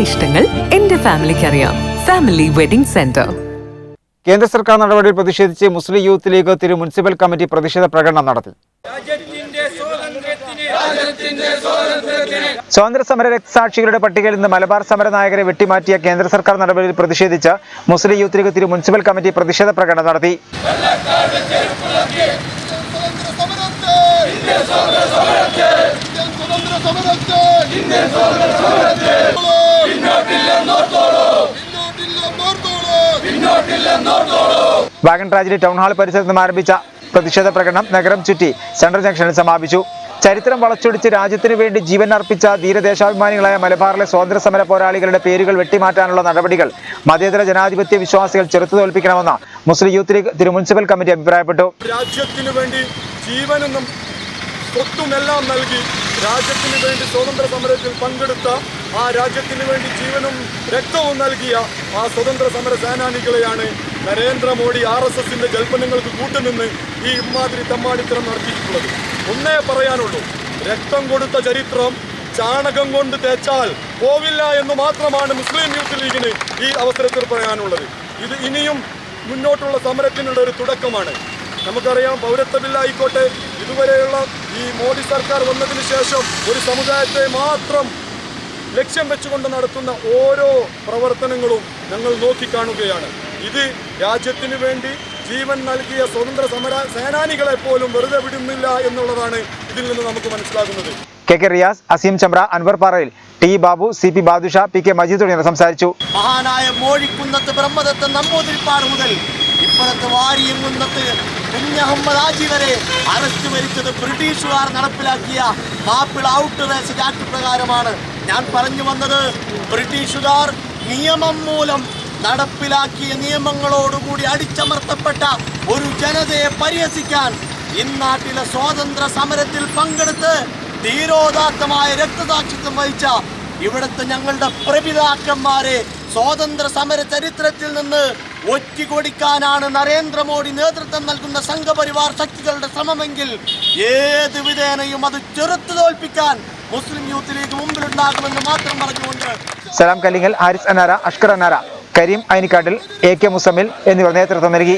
ഇഷ്ടങ്ങൾ എന്റെ ഫാമിലിക്ക് അറിയാം ഫാമിലി വെഡിംഗ് സെന്റർ കേന്ദ്ര സർക്കാർ നടപടിയിൽ പ്രതിഷേധിച്ച് Muslim youth league Thiru municipal committee പ്രതിഷേധ പ്രകടനം നടത്തി. സ്വാതന്ത്ര്യ സമര രക്തസാക്ഷികളുടെ പട്ടികയിൽ നിന്ന് മലബാർ സമര നായകരെ വെട്ടിമാറ്റിയ കേന്ദ്ര സർക്കാർ നടപടിയിൽ പ്രതിഷേധിച്ച് Muslim youth league Thiru municipal committee പ്രതിഷേധ പ്രകടനം നടത്തി. വാഗൺ ട്രാജഡി ടൗൺ ഹാൾ പരിസരത്ത് നിന്നും ആരംഭിച്ച പ്രതിഷേധ പ്രകടനം നഗരം ചുറ്റി സെൻട്രൽ ജംഗ്ഷനിൽ സമാപിച്ചു. ചരിത്രം വളച്ചൊടിച്ച് രാജ്യത്തിനു വേണ്ടി ജീവൻ അർപ്പിച്ച ധീരദേശാഭിമാനികളായ മലബാറിലെ സ്വാതന്ത്ര്യ സമര പോരാളികളുടെ പേരുകൾ വെട്ടിമാറ്റാനുള്ള നടപടികൾ മതേതര ജനാധിപത്യ വിശ്വാസികൾ ചെറുത്തു തോൽപ്പിക്കണമെന്ന് Muslim youth league Thiru municipal committee അഭിപ്രായപ്പെട്ടു. രാജ്യത്തിനു വേണ്ടി നൽകി രാജ്യത്തിന് വേണ്ടി സ്വതന്ത്ര സമരത്തിൽ പങ്കെടുത്ത ആ രാജ്യത്തിന് വേണ്ടി ജീവനും രക്തവും നൽകിയ ആ സ്വതന്ത്ര സമര സേനാനികളെയാണ് നരേന്ദ്രമോദി ആർ എസ് എസിന്റെ ജൽപ്പനങ്ങൾക്ക് കൂട്ടുനിന്ന് ഈ ഇമ്മാതിരി തമ്മാടിത്തരം നടത്തിയിട്ടുള്ളത്. ഒന്നേ പറയാനുള്ളൂ രക്തം കൊടുത്ത ചരിത്രം ചാണകം കൊണ്ട് തേച്ചാൽ പോവില്ല എന്ന് മാത്രമാണ് മുസ്ലിം യൂത്ത് ലീഗിന് ഈ അവസരത്തിൽ പറയാനുള്ളത്. ഇത് ഇനിയും മുന്നോട്ടുള്ള സമരത്തിനുള്ള ഒരു തുടക്കമാണ്. നമുക്കറിയാം പൗരത്വ ബില്ലായിക്കോട്ടെ ഇതുവരെയുള്ള ഈ മോദി സർക്കാർ വന്നതിന് ശേഷം ഒരു സമുദായത്തെ മാത്രം ലക്ഷ്യം വെച്ചുകൊണ്ട് നടത്തുന്ന ഓരോ പ്രവർത്തനങ്ങളും ഞങ്ങൾ നോക്കിക്കാണുകയാണ്. ഇത് രാജ്യത്തിന് വേണ്ടി ജീവൻ നൽകിയ സ്വതന്ത്ര സമര സേനാനികളെ പോലും വെറുതെ വിടുന്നില്ല എന്നുള്ളതാണ് ഇതിൽ നിന്ന് നമുക്ക് മനസ്സിലാകുന്നത്. K K Riyas Azeem Chamra Anwar Parayil T Babu C P Badusha P K Majeed തുടങ്ങിയവർ സംസാരിച്ചു. മഹാനായ മോഴിക്കുന്നത്ത് ബ്രഹ്മദത്ത് നമ്പൂതിരിപ്പാട് മുതൽ ഇപ്പുറത്ത് വാരിയങ്കുന്നത്ത് കുഞ്ഞഹമ്മദ് ആജി വരെ അറസ്റ്റ് വരിച്ചത് ബ്രിട്ടീഷുകാർ നടപ്പിലാക്കിയ മാപ്പിൾ ഔട്ട് റേസ് ആക്ട് പ്രകാരമാണ്. ഞാൻ പറഞ്ഞു വന്നത് ബ്രിട്ടീഷുകാർ നിയമം മൂലം നടപ്പിലാക്കിയ നിയമങ്ങളോടുകൂടി അടിച്ചമർത്തപ്പെട്ട ഒരു ജനതയെ പരിഹസിക്കാൻ ഇന്നാട്ടിലെ സ്വാതന്ത്ര്യ സമരത്തിൽ പങ്കെടുത്ത് ധീരോദാത്തമായ രക്തസാക്ഷിത്വം വഹിച്ച ഇവിടുത്തെ ഞങ്ങളുടെ പ്രപിതാക്കന്മാരെ സ്വാതന്ത്ര്യ സമര ചരിത്രത്തിൽ നിന്ന് ഒറ്റിക്കൊടിക്കാനാണ് നരേന്ദ്രമോദി നേതൃത്വം നൽകുന്ന സംഘപരിവാർ ശക്തികളുടെ ശ്രമമെങ്കിൽ ഏത് വിധേനയും അത് ചെറുത്തു തോൽപ്പിക്കാൻ മുസ്ലിം യൂത്ത് ലീഗ് മുമ്പിലുണ്ടാകുമെന്ന് മാത്രം പറഞ്ഞുകൊണ്ട് സലാം കല്ലിങ്ങൽ ഹാരിസ് അനാര അഷ്കർ അനാര കരീം അയിനിക്കാട്ടിൽ എ കെ മുസമ്മിൽ എന്നിവർ നേതൃത്വം നൽകി.